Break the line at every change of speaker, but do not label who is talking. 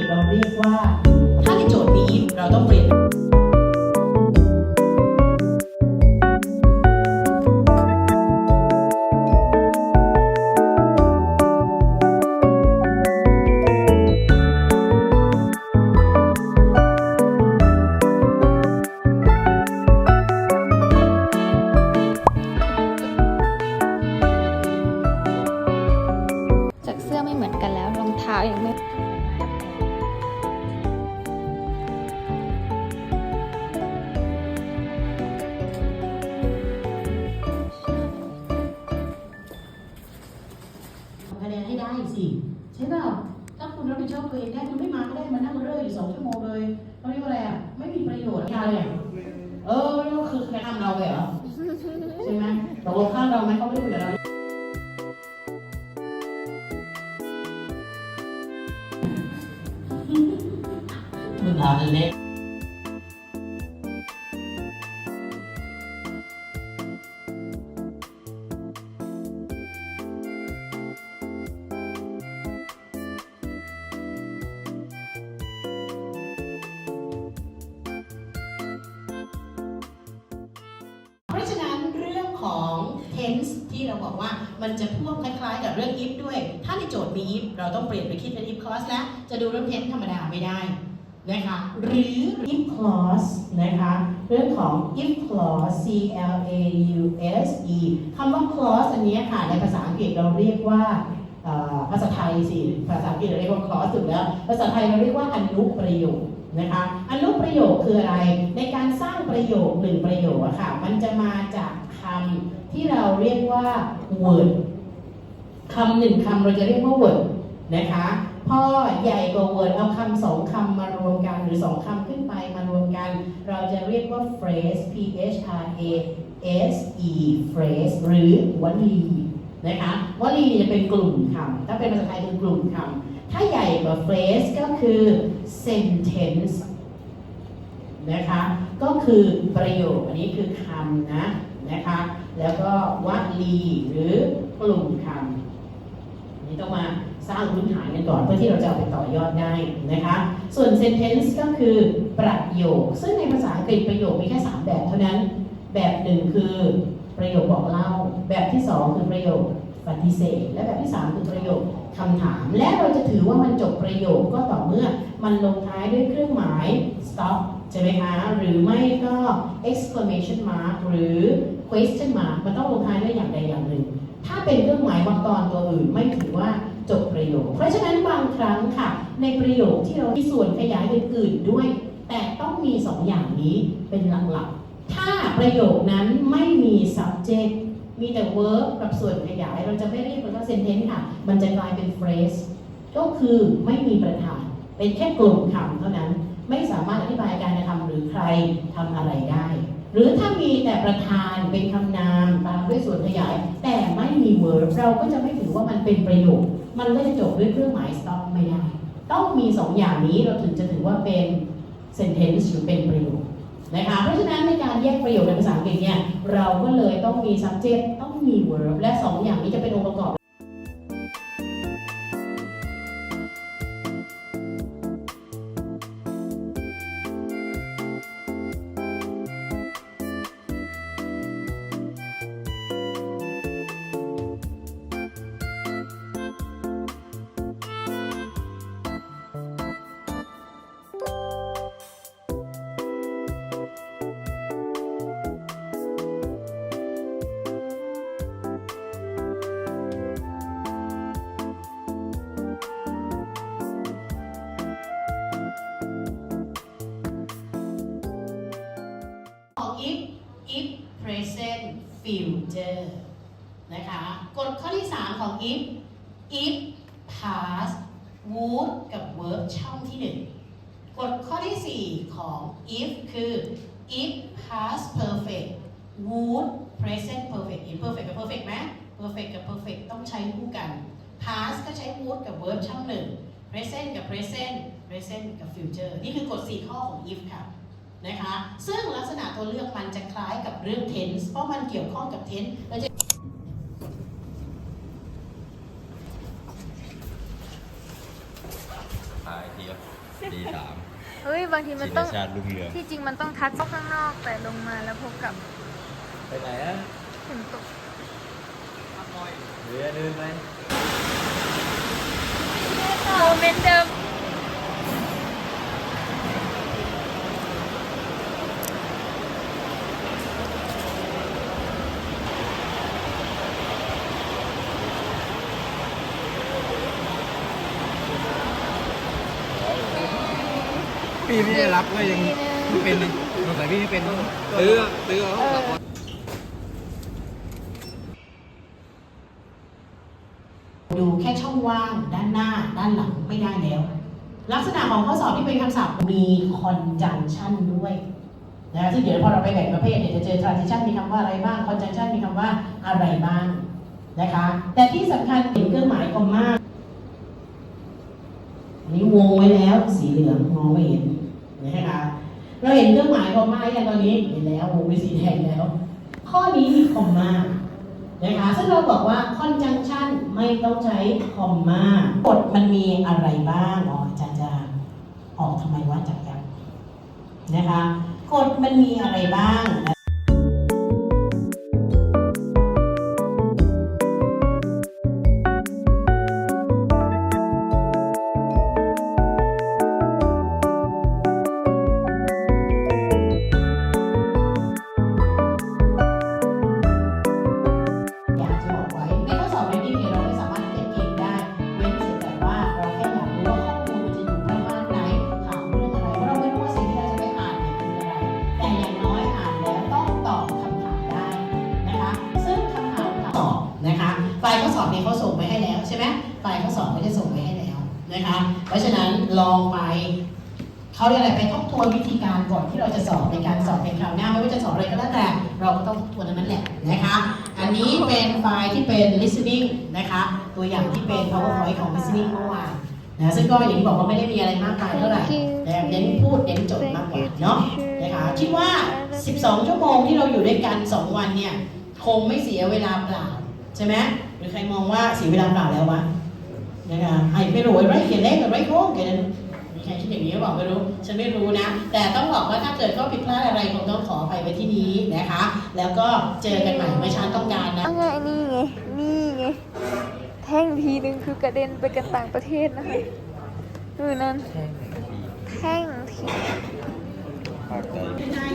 ตเราเรียกว่า ถ้าในโจทย์นี้เราต้องเปลี่ยน ตัวเองได้คุณไม่มาก็ได้มานั่งเรื่อยอยู่สองชั่วโมงเลยเขาเรียกว่าอะไรอะไม่มีประโยชน์อะไรอะเออไม่รู้ว่าคือครทำเราไปเหรอใช่ไหมตกลงข้ามเราไหมเขาไม่ได้คุยกับเรามึงเอานเล็ก tense ที่เราบอกว่ามันจะพ่วงคล้ายๆ กับเรื่อง if ด้วย ถ้าในโจทย์มี if เราต้องเปลี่ยนไปคิดเป็น if clause แล้ว จะดูเรื่อง tense ธรรมดาไม่ได้นะคะหรือ if clause นะคะเรื่องของ if clause C L A U S E คำว่า clause อันนี้ค่ะในภาษาอังกฤษเราเรียกว่าภาษาไทยสิภาษาอังกฤษเราเรียกว่า clause ถูกแล้ว ภาษาไทยเราเรียกว่าอนุประโยคนะคะอนุประโยคคืออะไร ในการสร้างประโยคหนึ่งประโยคอะค่ะ มันจะมาจากำที่เราเรียกว่า word คำหนึ่งคำเราจะเรียกว่า word นะคะพ่อใหญ่กว่า word เอาคำสองคำมารวมกันหรือสองคำขึ้นไปมารวมกัน เราจะเรียกว่า phrase p h r a s e phrase หรือวลีนะคะวลีจะเป็นกลุ่มคำถ้าเป็นภาษาไทยคือกลุ่มคำถ้าใหญ่กว่า phrase ก็คือ sentence นะคะ ก็คือประโยค อันนี้คือคำนะ นะคะ แล้วก็วลีหรือกลุ่มคำอันนี้ต้องมาสร้างพื้นฐานกันก่อนเพื่อที่เราจะเอาไปต่อยอดได้นะคะ ส่วน sentence ก็คือประโยค ซึ่งในภาษาอังกฤษประโยคมีแค่ 3 แบบเท่านั้น แบบหนึ่งคือประโยคบอกเล่า แบบที่ 2 คือประโยคปฏิเสธ และแบบที่ 3 คือประโยคคำถาม และเราจะถือว่ามันจบประโยคก็ต่อเมื่อมันลงท้ายด้วยเครื่องหมาย stop ใช่ไหมคะ หรือไม่ก็ exclamation mark หรือ question mark มันต้องลงท้ายด้วยอย่างใดอย่างหนึ่ง ถ้าเป็นเครื่องหมายวรรคตอนตัวอื่นไม่ถือว่าจบประโยค เพราะฉะนั้นบางครั้งค่ะ ในประโยคที่เรามีส่วนขยายอื่นๆด้วย แต่ต้องมีสองอย่างนี้เป็นหลักๆ ถ้าประโยคนั้นไม่มี subject มีแต่ verb กับส่วนขยาย เราจะไม่เรียกมันว่า sentence ค่ะ มันจะกลายเป็น phrase ก็คือไม่มีประธาน เป็นแค่กลุ่มคำเท่านั้น ไม่สามารถอธิบายการกระทำหรือใครทำอะไรได้ หรือถ้ามีแต่ประธานเป็นคำนามตามด้วยส่วนขยาย แต่ไม่มี verb เราก็จะไม่ถือว่ามันเป็นประโยค มันก็จะจบด้วยเครื่องหมาย stop ไม่ได้ ต้องมีสองอย่างนี้เราถึงจะถือว่าเป็น sentence หรือเป็นประโยคนะคะเพราะฉะนั้นในการแยกประโยคในภาษาอังกฤษเนี่ยเราก็เลยต้องมี subject ต้องมี verb และสองอย่างนี้จะเป็นองค์ประกอบ if present future นะคะกฎข้อที่ 3 ของ if if past would กับ verb ช่องที่ 1 กฎข้อที่ 4 ของ if คือ if past perfect would present perfect imperfect กับ perfect ไหม perfect กับ perfect ต้องใช้คู่กัน past ก็ใช้ would กับ verb ช่องหนึ่ง present กับ present present กับ future นี่คือกฎ 4 ข้อของ if ค่ะ นะคะ ซึ่งลักษณะตัวเลือกมันจะคล้ายกับเรื่อง tense เพราะมันเกี่ยวข้องกับ tense เราจะ
ขายทีละตีสาม
เฮ้ยบางทีมัน
ศิ
ต้
ล
อง
ชาติรุ่งเรือง
ที่จริงมันต้องทัดเข้าข้างนอกแต่ลงมาแล้วพบกับ
ไปไหนอะ
ถึงตก
เหลือเดินไหม
โมเมนต์เดิม
พี่ไม่ได้รับก็ยังไม่เป็นเลยสงสัยพี่ไม่เป็นตื้อตื้อเอา
เอ
ดูแค่ช่องว่างด้านหน้าด้านหลังไม่ได้แล้ว ลักษณะของข้อสอบที่เป็นคำศัพท์มี conjunction ด้วยนะซึ่งเดี๋ยวพอเราไปแบ่งประเภทเนี่ยจะเจอ transition มีคำว่าอะไรบ้าง conjunction มีคำว่าอะไรบ้างนะคะ แต่ที่สำคัญเห็นเครื่องหมายคอมมา นี้วงไว้แล้ว สีเหลืองมองไม่เห็นนะคะเราเห็นเครื่องหมายคอมมาอย่างตอนนี้เห็นแล้ววงเป็นสีแดงแล้ว ข้อนี้มีคอมมานะคะซึ่งเราบอกว่า conjunction ไม่ต้องใช้คอมมากฎมันมีอะไรบ้างอ๋ออาจารย์จะออกทำไมว่าจักยับนะคะกฎมันมีอะไรบ้างนะ นะคะ เพราะฉะนั้นลองไปเขาเรียกอะไรไปทบทวนวิธีการก่อนที่เราจะสอบในการสอบในคราวหน้าไม่ว่าจะสอบอะไรก็แล้วแต่ เราก็ต้องทบทวนนนั้นแหละนะคะ อันนี้เป็นไฟล์ที่เป็น listening นะคะ ตัวอย่างที่เป็น powerpoint ของ listening เมื่อวานนะซึ่งก็อย่างที่บอกว่าไม่ได้มีอะไรมากมายเท่าไหร่แต่เน้นพูดเน้นจดมากกว่าเนาะนะคะคิดว่า 12 ชั่วโมงที่เราอยู่ด้วยกัน 2 วันเนี่ยคงไม่เสียเวลาเปล่าใช่ไหมหรือใครมองว่าเสียเวลาเปล่าแล้ววะ นะคะไอ้ไม่รู้ไรเขียนเลขกับไรโค้งกันมีใครคิดอย่างนี้หรือเปล่าไม่รู้ ฉันไม่รู้นะ แต่ต้องบอกว่าถ้าเกิดข้อผิดพลาดอะไรคงต้องขออภัยไว้ที่นี้นะคะ แล้วก็เจอกันใหม่เมื่อเช้าต้องการนะ
เอาไงนี่ไง นี่ไง แท่งทีนึงคือกระเด็นไปกันต่างประเทศนะคะดูนั่น
แค่หนึ่งที
แท่งที
ภาคใจ
ไม่ได้